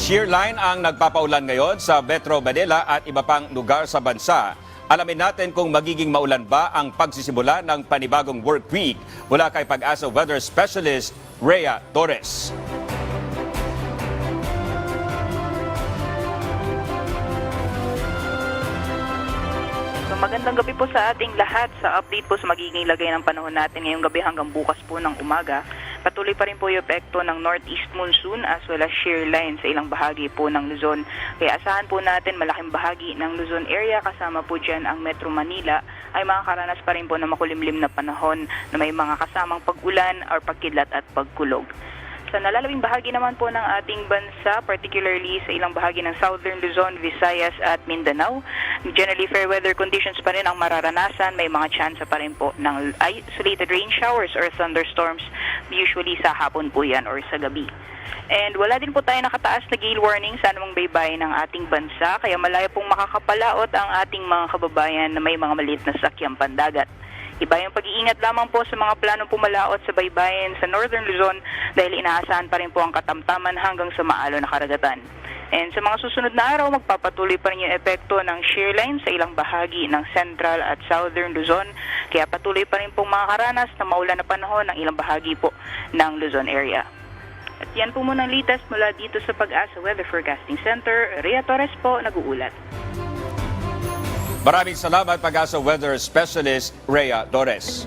Shear line ang nagpapaulan ngayon sa Metro Manila at iba pang lugar sa bansa. Alamin natin kung magiging maulan ba ang pagsisimula ng panibagong work week mula kay Pag-asa Weather Specialist Rhea Torres. Magandang gabi po sa ating lahat sa update po sa magiging lagay ng panahon natin ngayong gabi hanggang bukas po ng umaga. Patuloy pa rin po yung epekto ng northeast monsoon as well as shear line sa ilang bahagi po ng Luzon. Kaya asahan po natin malaking bahagi ng Luzon area kasama po dyan ang Metro Manila ay makakaranas pa rin po ng makulimlim na panahon na may mga kasamang pag-ulan or pagkidlat at pagkulog. Sa nalalawing bahagi naman po ng ating bansa, particularly sa ilang bahagi ng Southern Luzon, Visayas at Mindanao, generally fair weather conditions pa rin ang mararanasan. May mga chance pa rin po ng isolated rain showers or thunderstorms, usually sa hapon po yan or sa gabi. And wala din po tayo nakataas na gale warning sa anumang baybayin ng ating bansa, kaya malayo pong makakapalaot ang ating mga kababayan na may mga maliit na sakyang pandagat. Iba yung pag-iingat lamang po sa mga planong pumalaot sa baybayin sa Northern Luzon dahil inaasahan pa rin po ang katamtaman hanggang sa maalo na karagatan. And sa mga susunod na araw, magpapatuloy pa rin yung epekto ng shear line sa ilang bahagi ng Central at Southern Luzon. Kaya patuloy pa rin pong makakaranas ng maulan na panahon ng ilang bahagi po ng Luzon area. At yan po muna ang latest mula dito sa Pag-asa Weather Forecasting Center. Rhea Torres po, nag-uulat. Maraming salamat Pag-asa Weather Specialist Rhea Torres.